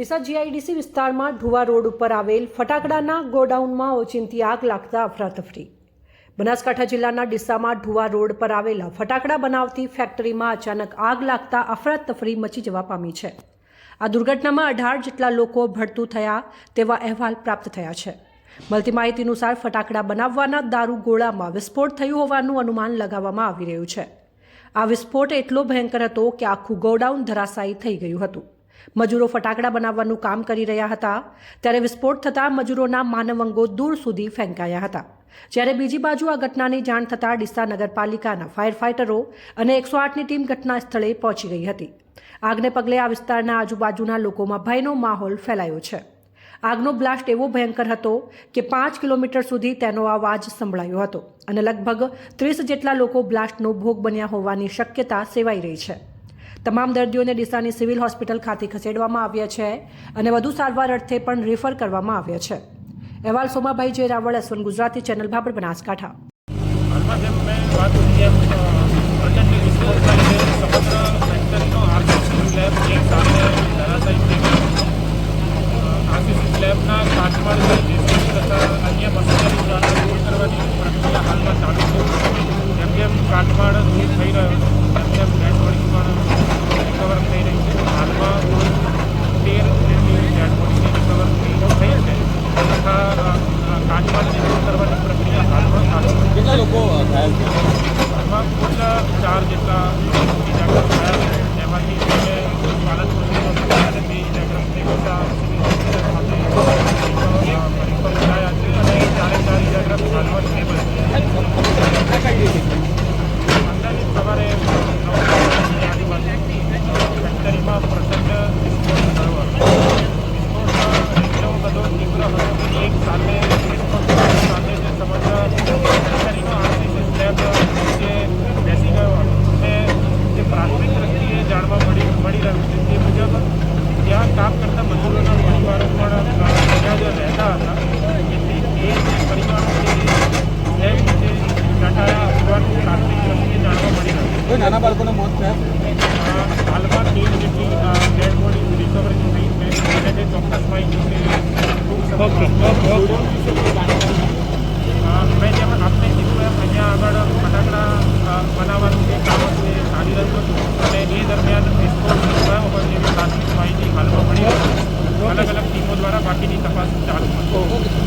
Deesa GIDC વિસ્તારમાં ઢુવા road ઉપર આવેલ ફટાકડાના ગોડાઉનમાં ઓચિંતી આગ લાગતા અફરાતફરી. બનાસકાંઠા જિલ્લાના ડીસામાં ઢુવા રોડ પર આવેલા ફટાકડા બનાવતી ફેક્ટરીમાં અચાનક આગ લાગતા અફરાતફરી મચી જવા પામી છે. આ દુર્ઘટનામાં અઢાર જેટલા લોકો ભડતું થયા તેવા અહેવાલ પ્રાપ્ત થયા છે. મળતી માહિતી અનુસાર ફટાકડા બનાવવાના દારૂ ગોળામાં વિસ્ફોટ થયું હોવાનું અનુમાન લગાવવામાં આવી રહ્યું છે. આ વિસ્ફોટ એટલો ભયંકર હતો કે આખું ગોડાઉન ધરાશાયી થઈ ગયું હતું. મજૂરો ફટાકડા બનાવવાનું કામ કરી રહ્યા હતા. ત્યારે વિસ્ફોટ થતાં મજૂરોના માનવંગો દૂર સુધી ફેંકાયા હતા. જ્યારે બીજી બાજુ આ ઘટનાની જાણ થતાં ડીસા નગરપાલિકાના ફાયર ફાઇટરો અને એકસો આઠની ટીમ ઘટના સ્થળે પહોંચી ગઈ હતી. આગને પગલે આ વિસ્તારના આજુબાજુના લોકોમાં ભયનો માહોલ ફેલાયો છે. આગનો બ્લાસ્ટ એવો ભયંકર હતો કે પાંચ કિલોમીટર સુધી તેનો અવાજ સંભળાયો હતો અને લગભગ ત્રીસ જેટલા લોકો બ્લાસ્ટનો ભોગ બન્યા હોવાની શક્યતા સેવાઈ રહી છે. તમામ દર્દીઓને ડીસાની સિવિલ હોસ્પિટલ ખાતે ખસેડવામાં આવ્યા છે અને વધુ સારવાર અર્થે પણ રેફર કરવામાં આવ્યા છે. અહેવાલ Somabhai Jay Raval S one Gujarati, channel Bhabhar Banaskantha. હાલમાં જેમ uh, કામ મજૂરોના પરિવારો પણ જ રહેતા હતા. જેથી એ જે પરિવારો હોવાનું પ્રાથમિક દ્રષ્ટિએ જાણવા મળી રહ્યું કોઈ નાના બાળકોના મોત થયા? હાલમાં તેર જેટલી ડેડ બોડી રિકવરી થઈ છે અને તે ચોક્કસ માહિતી છે ટૂંક સમયમાં મેં જેમ આપને કીધું એમ અહીંયા